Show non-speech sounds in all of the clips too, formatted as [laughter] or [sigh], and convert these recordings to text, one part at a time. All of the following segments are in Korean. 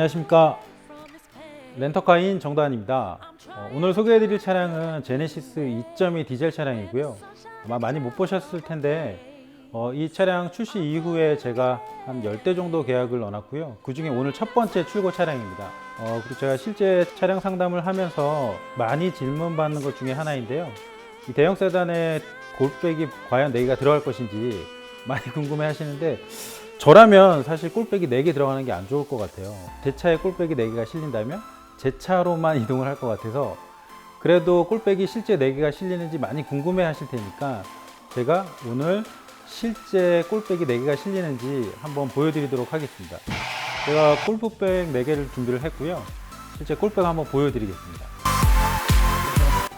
안녕하십니까. 렌터카인 정다은입니다. 어, 오늘 소개해드릴 차량은 제네시스 2.2 디젤 차량이고요. 아마 많이 못 보셨을 텐데 어, 이 차량 출시 이후에 제가 한 10대 정도 계약을 넣어놨고요. 그 중에 오늘 첫 번째 출고 차량입니다. 어, 그리고 제가 실제 차량 상담을 하면서 많이 질문 받는 것 중에 하나인데요. 이 대형 세단에 골백이 과연 4개가 들어갈 것인지 많이 [laughs] 궁금해 하시는데 저라면 사실 꼴백이 4개 들어가는 게 안 좋을 것 같아요. 제 차에 꼴백이 4개가 실린다면 제 차로만 [laughs] 이동을 할 것 같아서 그래도 꼴백이 실제 4개가 실리는지 많이 궁금해 하실 테니까 제가 오늘 실제 꼴백이 4개가 실리는지 한번 보여드리도록 하겠습니다. 제가 골프백 4개를 준비를 했고요. 실제 꼴백 한번 보여드리겠습니다.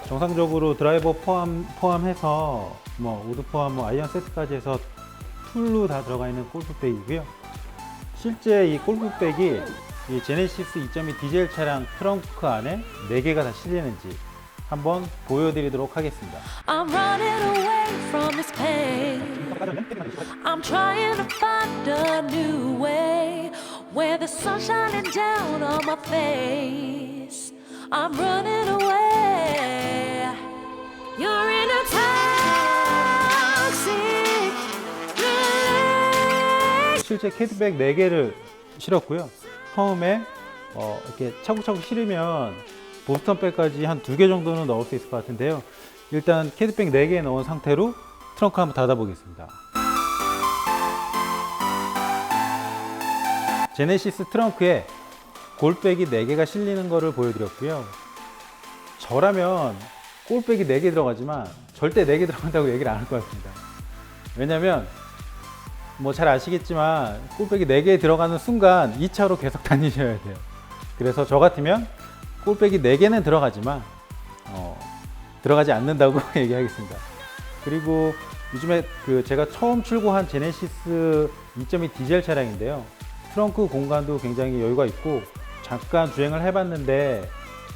정상적으로 드라이버 포함, 포함해서 뭐 우드 포함, 뭐 아이언 세트까지 해서 풀로 다 들어가 있는 골프백이고요. 실제 이 골프백이 이 제네시스 2.2 디젤 차량 트렁크 안에 4개가 다 실리는지 한번 보여드리도록 하겠습니다. I'm running away from this pain. I'm trying to find a new way where the sun's shining down on my face. I'm running 실제 캐디백 4개를 실었고요. 처음에 어, 이렇게 차곡차곡 실으면 보스턴백까지 한 2개 정도는 넣을 수 있을 것 같은데요. 일단 캐디백 4개 넣은 상태로 트렁크 한번 닫아보겠습니다. 제네시스 트렁크에 골백이 4개가 실리는 것을 보여드렸고요. 저라면 골백이 4개 들어가지만 절대 4개 들어간다고 얘기를 안 할 것 같습니다. 왜냐면 뭐 잘 아시겠지만 골백이 4개 들어가는 순간 2차로 계속 [laughs] 다니셔야 돼요. 그래서 저 같으면 골백이 4개는 들어가지만 어, 들어가지 않는다고 [laughs] 얘기하겠습니다. 그리고 요즘에 그 제가 처음 출고한 제네시스 2.2 디젤 차량인데요. 트렁크 공간도 굉장히 여유가 있고 잠깐 주행을 해봤는데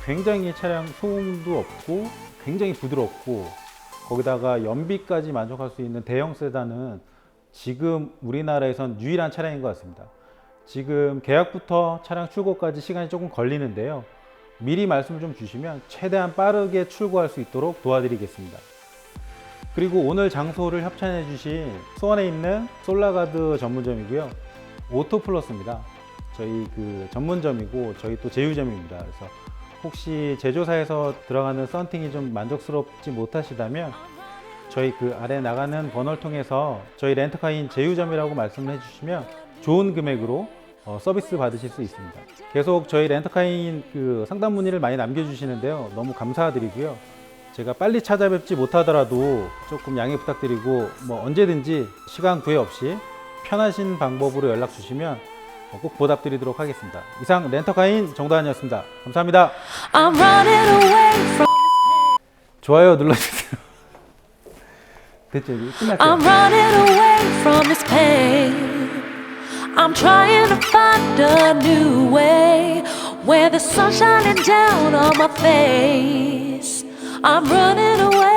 굉장히 차량 소음도 없고 굉장히 부드럽고 거기다가 연비까지 만족할 수 있는 대형 세단은 지금 우리나라에선 유일한 차량인 것 같습니다. 지금 계약부터 차량 출고까지 시간이 조금 걸리는데요. 미리 말씀을 좀 주시면 최대한 빠르게 출고할 수 있도록 도와드리겠습니다. 그리고 오늘 장소를 협찬해 주신 수원에 있는 솔라가드 전문점이고요. 오토플러스입니다. 저희 그 전문점이고 저희 또 제휴점입니다. 그래서 혹시 제조사에서 들어가는 썬팅이 좀 만족스럽지 못하시다면 저희 그 아래 나가는 번호를 통해서 저희 렌터카인 제휴점이라고 말씀을 해주시면 좋은 금액으로 어, 서비스 받으실 수 있습니다. 계속 저희 렌터카인 그 상담 문의를 많이 남겨주시는데요. 너무 감사드리고요. 제가 빨리 찾아뵙지 못하더라도 조금 양해 부탁드리고 뭐 언제든지 시간 구애 없이 편하신 방법으로 연락 주시면 어, 꼭 보답드리도록 하겠습니다. 이상 렌터카인 정다은이었습니다. 감사합니다. 좋아요 눌러주세요. 그치, I'm running away from this pain. I'm trying to find a new way where the sun's shining down on my face. I'm running away.